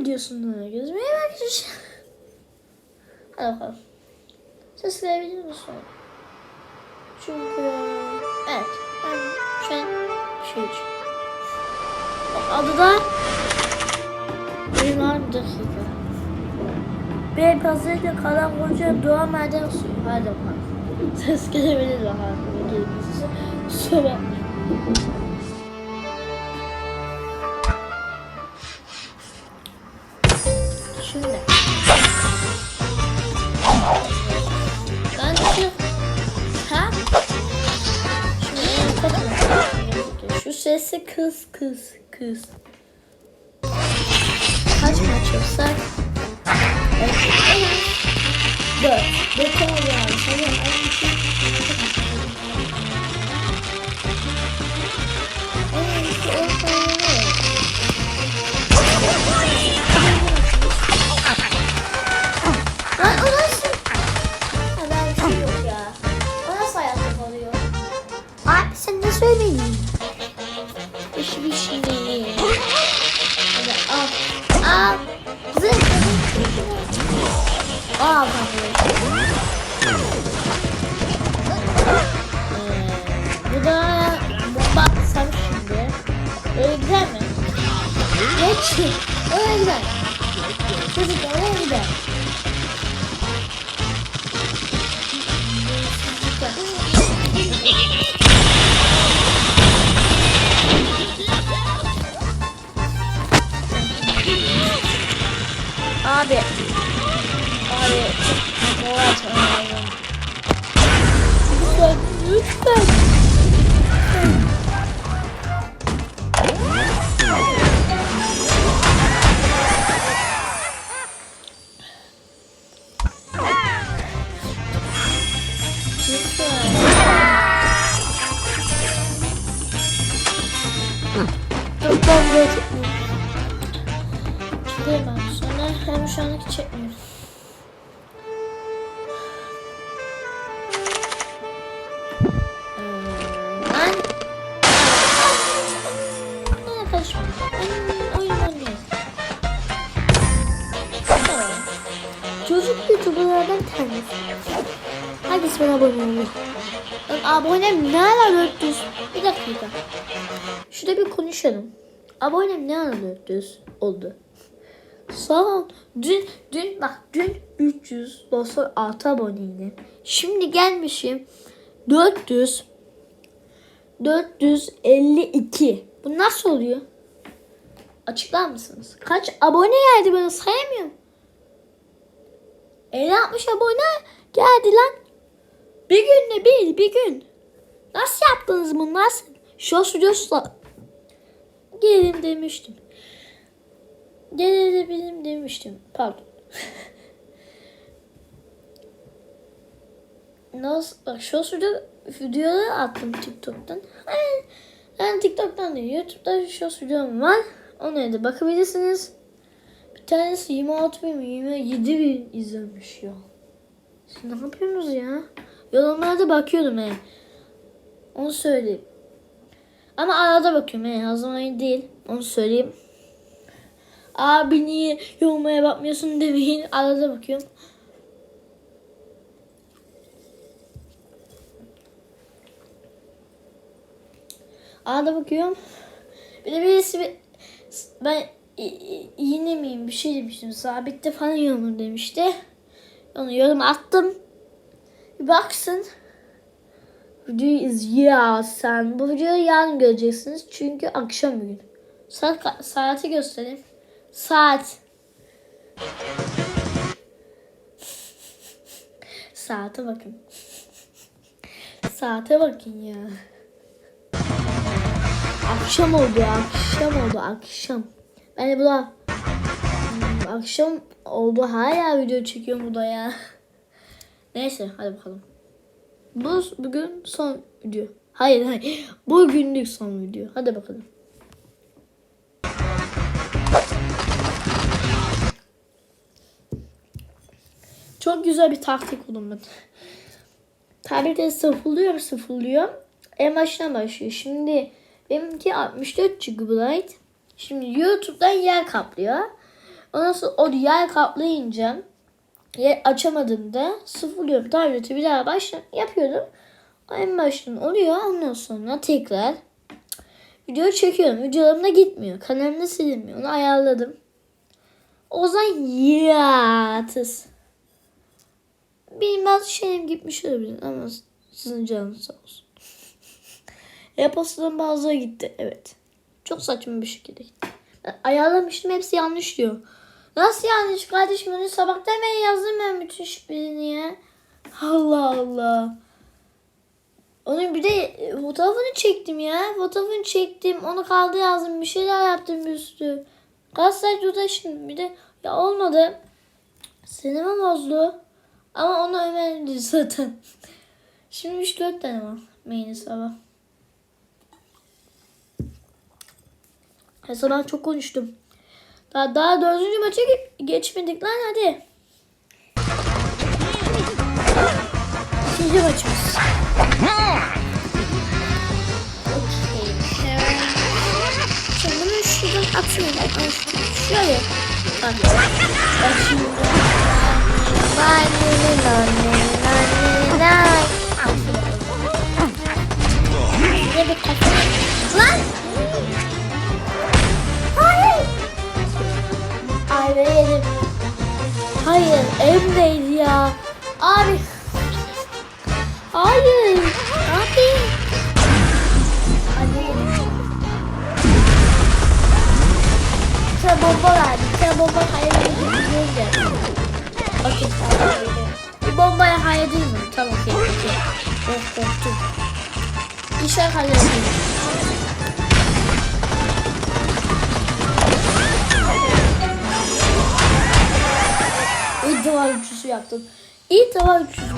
videosunu gözüme bakacağız. Hadi bakalım. Ses verebilir misin? Çünkü evet ben şu an şey. Adı da Mimar dakika. Bir pazarda kalan koca dua maden suyu. Hadi bakalım. Ses gelebilir bakalım. Gelmesi. Kusura bakmayın. Kız kız kız. Kaç maç yapsak? Dört. Dört oldu yani. İyisi- En Bu da bomba atsam şimdi. Öyle gider mi? Geç. Öyle gider. Çocuklar öyle gider. Abi. Lütfen. Lütfen. Çekmiyorum. Çıkayım ben sonra hem şu anki çekmiyorum. Bana abone oluyor. Lan abonem ne ara 400? Bir dakika. Şurada bir konuşalım. Abonem ne ara 400 oldu? Sağ ol. Dün, dün bak dün 396 aboneydim. Şimdi gelmişim 400 452. Bu nasıl oluyor? Açıklar mısınız? Kaç abone geldi ben sayamıyorum. 50-60 abone geldi lan. Bir günde bir, bir gün. Nasıl yaptınız bunu? Nasıl? Şu stüdyosla gelin demiştim. Gelebilirim demiştim. Pardon. Nasıl? Bak şu stüdyo videoları attım TikTok'tan. Hani, yani TikTok'tan değil. YouTube'da şu videom var. Ona da bakabilirsiniz. Bir tanesi 26 bin, 27 bin izlenmiş ya. Siz ne yapıyorsunuz ya? Yorumlarda bakıyordum he. Onu söyleyeyim. Ama arada bakıyorum he. Her değil. Onu söyleyeyim. Abi niye yorumlara bakmıyorsun demeyin. Arada bakıyorum. Arada bakıyorum. Bir de birisi bir- ben i- i- yine miyim bir şey demiştim. Sabitte falan yorum demişti. Onu yorum attım. Bir baksın. Videoyu izliyor sen. Bu videoyu yarın göreceksiniz. Çünkü akşam bugün. Saat, ka- saati göstereyim. Saat. Saate bakın. Saate bakın ya. Akşam oldu akşam oldu akşam. Ben de bu da Hmm, akşam oldu hala video çekiyorum bu da ya. Neyse hadi bakalım. Bu bugün son video. Hayır hayır. Bugünlük son video. Hadi bakalım. Çok güzel bir taktik ben. Tablette sıfırlıyor sıfırlıyor. En baştan başlıyor. Şimdi benimki 64 GB. Şimdi YouTube'dan yer kaplıyor. Ondan sonra o yer kaplayınca açamadığımda sıfırlıyorum tableti bir daha baştan yapıyorum. En baştan oluyor ondan sonra tekrar video çekiyorum. Videolarım da gitmiyor. Kanalımda silinmiyor. Onu ayarladım. O zaman yatız. Benim bazı şeylerim gitmiş olabilir ama sizin canınız sağ olsun. E-postadan bazıları gitti. Evet. Çok saçma bir şekilde gitti. Ayarlamıştım hepsi yanlış diyor. Nasıl yanlış kardeşim? Onu sabahtan beri yazdım ben bütün şifrelerini ya. Allah Allah. Onun bir de e, fotoğrafını çektim ya. Fotoğrafını çektim. Onu kaldı yazdım. Bir şeyler yaptım üstü. Saat uğraştım. Bir de ya olmadı. Sinema bozdu. Ama onu önemli zaten. Şimdi 3-4 tane var. Main hesaba. Hesaba çok konuştum. Daha, daha dördüncü maça ge- geçmedik lan hadi. İkinci maçımız. Şöyle. Lan! Abi. Hayır. Abi. Hadi. Sen bomba verdi. Sen bomba hayır edildi. Okey tamam. Bir bombaya hayır değil mi? Tamam okey. okey. Oh korktum. İşler halledildi. İlk defa üçlüsü yaptım. Defa üçlüsü.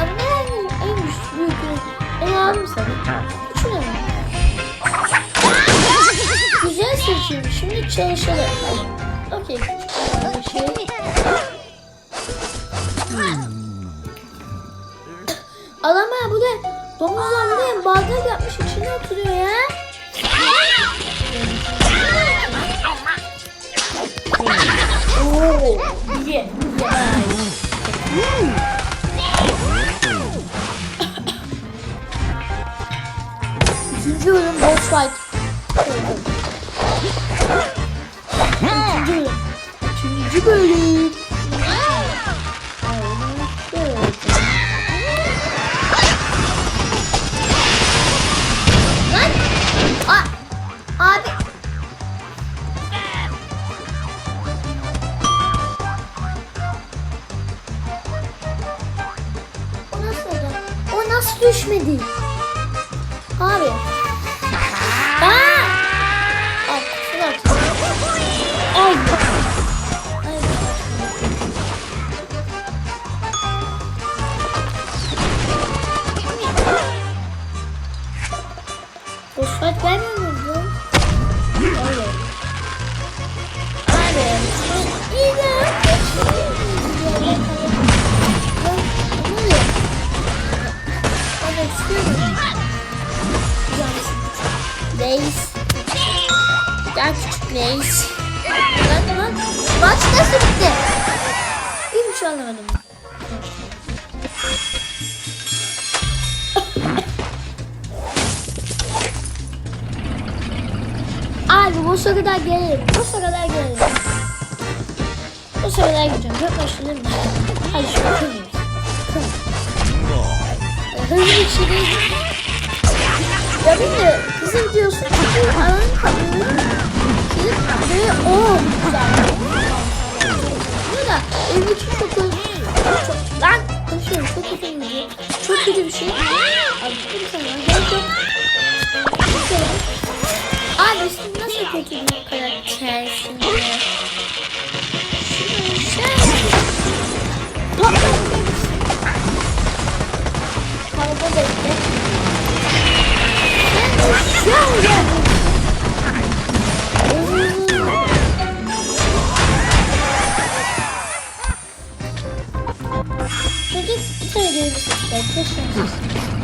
Ama en, en güçlü büyük Onu aldım sana. Güzel seçim. Şimdi çalışalım. Okey. Şey. Adam bu da domuzlar buraya bardak yapmış içine oturuyor ya. Oo, ye. Üçüncü bölüm boss fight. Üçüncü bölüm. Üçüncü bölüm. Nasıl düşmedi? Abi. Aa! Gel küçük reis. Lan lan. Maç nasıl bitti? Hiçbir şey anlamadım. Abi bu kadar gelelim. Bu kadar gelelim. Bu kadar gideceğim. Çok başlayalım. Hadi şu an kırmıyoruz. Hızlı bir şey değil. Ya bir de kızım diyorsun ki ananın kadını böyle o. Bu da evdeki çok çok lan konuşuyorum çok kötü. Çok kötü bir şey. Abi bir sana yok. Abi nasıl kötü bir? Şunu şey. Patlatmayın. Araba bekle. Aşağı gel.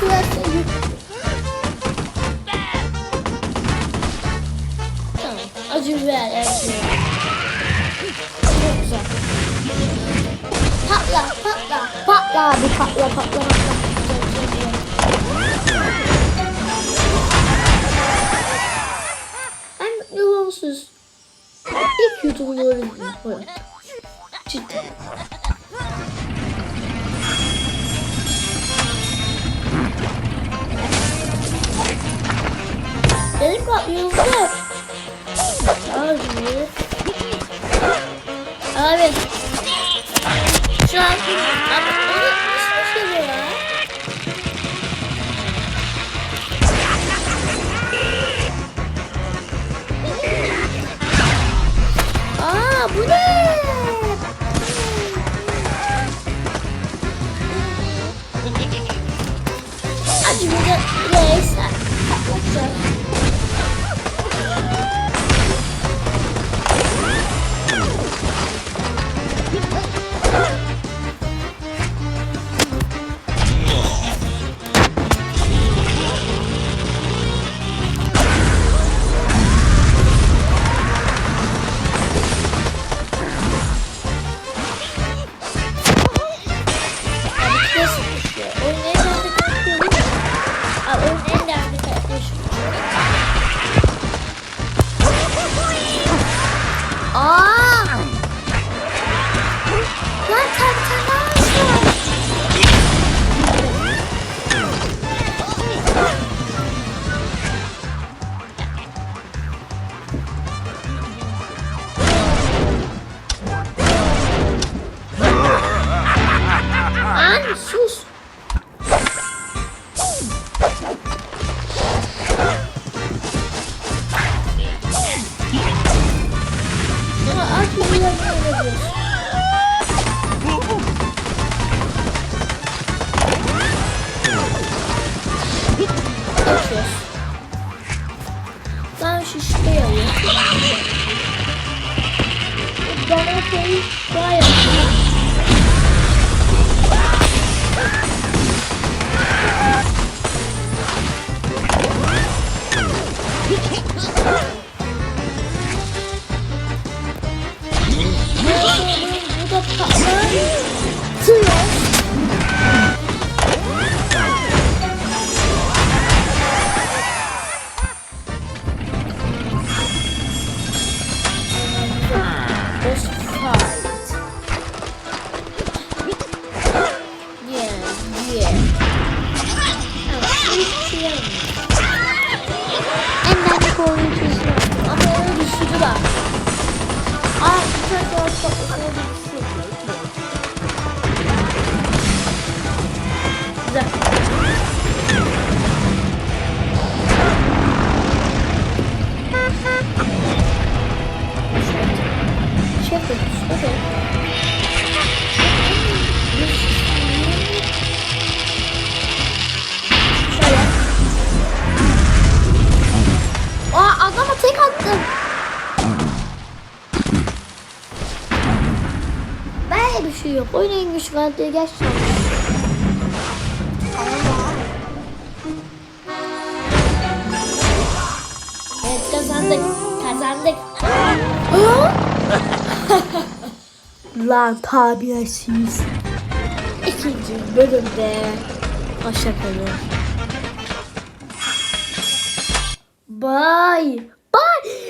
You. Tamam. Acı biber. Evet. Çok güzel. Patla, patla. Patla abi, patla, patla, patla. Ben yorumsuz. İlk YouTuber'ları bu hayatta. Da. Abi. Abi. Şu an abi onu nasıl şey ya? Aa bu ne? Acı bir de neyse. Patlatacağım. Ben şişmeyi alayım. Bana koyup daha yapayım. Bu da patlatıyor. Karakteri gerçekten. Evet kazandık. Kazandık. Lan tabiyesiz. İkinci bölümde hoşçakalın. Bye. Bye. Zı.